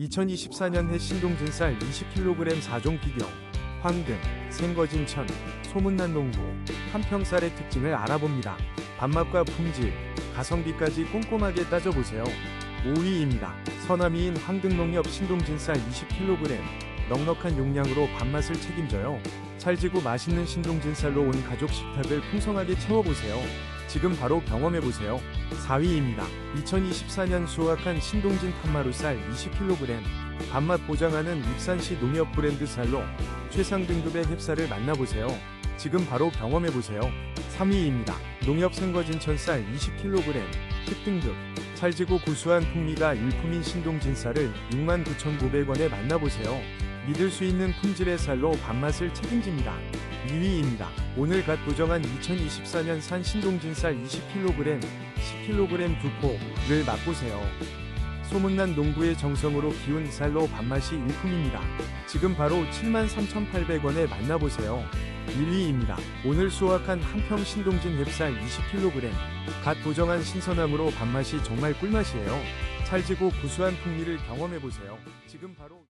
2024년 해 신동진 쌀 20kg 4종 비교, 황금, 생거진천, 소문난 농부, 한평쌀의 특징을 알아봅니다. 밥맛과 품질, 가성비까지 꼼꼼하게 따져보세요. 5위입니다. 서남이인 황금농협 신동진 쌀 20kg, 넉넉한 용량으로 밥맛을 책임져요. 찰지고 맛있는 신동진 쌀로 온 가족 식탁을 풍성하게 채워보세요. 지금 바로 경험해보세요. 4위입니다. 2024년 수확한 신동진 탄마루 쌀 20kg. 밥맛 보장하는 익산시 농협 브랜드 쌀로 최상 등급의 햅쌀을 만나보세요. 지금 바로 경험해보세요. 3위입니다. 농협 생거진천 쌀 20kg. 특등급. 찰지고 구수한 풍미가 일품인 신동진 쌀을 69,900원에 만나보세요. 믿을 수 있는 품질의 쌀로 밥맛을 책임집니다. 2위입니다. 오늘 갓 도정한 2024년 산 신동진 쌀 20kg, 10kg 두 포를 맛보세요. 소문난 농부의 정성으로 기운 쌀로 밥맛이 일품입니다. 지금 바로 73,800원에 만나보세요. 1위입니다. 오늘 수확한 한평 신동진 햅쌀 20kg. 갓 도정한 신선함으로 밥맛이 정말 꿀맛이에요. 찰지고 구수한 풍미를 경험해보세요. 지금 바로